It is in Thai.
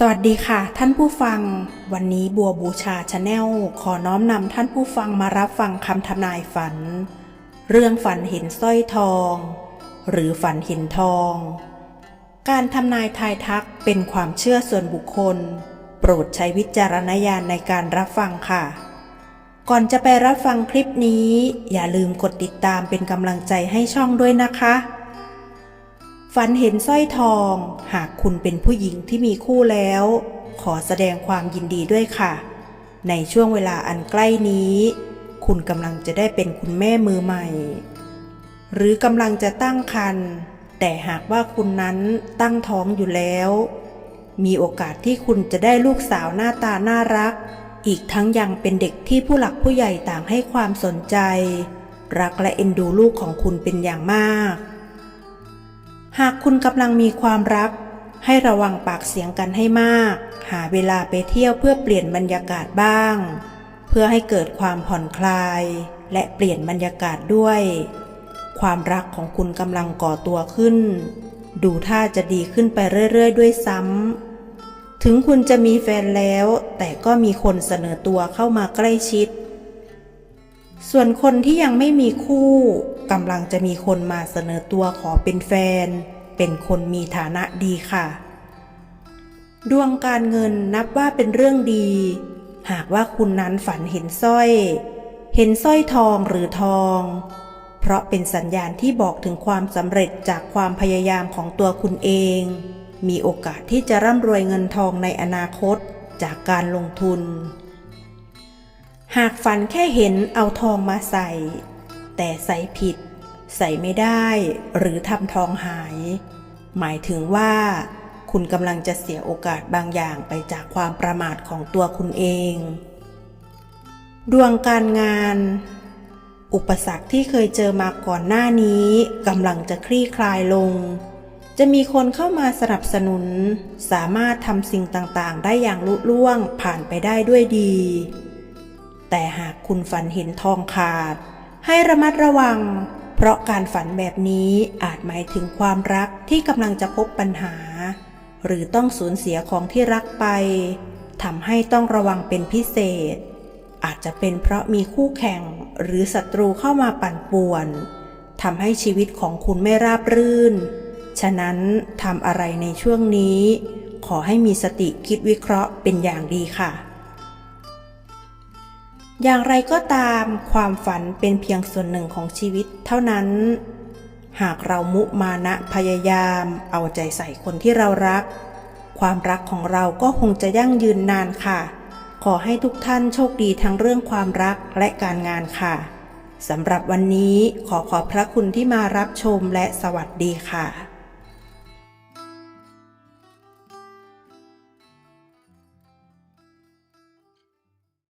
สวัสดีค่ะ ท่านผู้ฟัง วันนี้บัวบูชาชาแนลขอน้อมนำท่านผู้ฟังมารับฟังคำทำนายฝัน เรื่องฝันเห็นสร้อยทอง หรือฝันเห็นทอง การทำนายทายทักเป็นความเชื่อส่วนบุคคล โปรดใช้วิจารณญาณในการรับฟังค่ะ ก่อนจะไปรับฟังคลิปนี้ อย่าลืมกดติดตามเป็นกำลังใจให้ช่องด้วยนะคะ ฝันเห็นสร้อยทอง หากคุณเป็นผู้หญิงที่มีคู่แล้ว ขอแสดงความยินดีด้วยค่ะ ในช่วงเวลาอันใกล้นี้ คุณกำลังจะได้เป็นคุณแม่มือใหม่ หรือกำลังจะตั้งครรภ์แต่หากว่าคุณนั้นตั้งท้องอยู่แล้ว มีโอกาสที่คุณจะได้ลูกสาวหน้าตาน่ารัก อีกทั้งยังเป็นเด็กที่ผู้หลักผู้ใหญ่ต่างให้ความสนใจ รักและเอ็นดูลูกของคุณเป็นอย่างมาก หากคุณกำลังมีความรัก ให้ระวังปากเสียงกันให้มาก หาเวลาไปเที่ยวเพื่อเปลี่ยนบรรยากาศบ้าง เพื่อให้เกิดความผ่อนคลาย และเปลี่ยนบรรยากาศด้วย ความรักของคุณกำลังก่อตัวขึ้น ดูท่าจะดีขึ้นไปเรื่อยๆ ด้วยซ้ำถึงคุณจะมีแฟนแล้ว แต่ก็มีคนเสนอตัวเข้ามาใกล้ชิด ส่วนคนที่ยังไม่มีคู่กำลังจะมีคนมาเสนอตัวขอเป็นแฟน เป็นคนมีฐานะดีค่ะ ดวงการเงินนับว่าเป็นเรื่องดี หากว่าคุณนั้นฝันเห็นสร้อย เห็นสร้อยทองหรือทอง เพราะเป็นสัญญาณที่บอกถึงความสำเร็จจากความพยายามของตัวคุณเอง มีโอกาสที่จะร่ำรวยเงินทองในอนาคตจากการลงทุน หากฝันแค่เห็นเอาทองมาใส่ แต่ใส่ผิด ใส่ไม่ได้หรือทำทองหาย หมายถึงว่า คุณกำลังจะเสียโอกาสบางอย่างไปจากความประมาทของตัวคุณเอง ดวงการงาน อุปสรรคที่เคยเจอมาก่อนหน้านี้กำลังจะคลี่คลายลง จะมีคนเข้ามาสนับสนุน สามารถทำสิ่งต่างๆ ได้อย่างลุล่วงผ่านไปได้ด้วยดี แต่หากคุณฝันเห็นทองขาด ให้ระมัดระวัง เพราะการฝันแบบนี้อาจหมายถึงความรักที่กำลังจะพบปัญหา หรือต้องสูญเสียของที่รักไปทำให้ต้องระวังเป็นพิเศษ อาจจะเป็นเพราะมีคู่แข่งหรือศัตรูเข้ามาปั่นป่วนทำให้ชีวิตของคุณไม่ราบรื่น ฉะนั้นทำอะไรในช่วงนี้ ขอให้มีสติคิดวิเคราะห์เป็นอย่างดีค่ะ อย่างไรก็ตามความฝันเป็นเพียงส่วนหนึ่งของชีวิตเท่านั้น หากเรามุมานะพยายาม เอาใจใส่คนที่เรารัก ความรักของเราก็คงจะยั่งยืนนานค่ะ ขอให้ทุกท่านโชคดีทั้งเรื่องความรักและการงานค่ะสำหรับวันนี้ขอขอบพระคุณที่มารับชมและสวัสดีค่ะ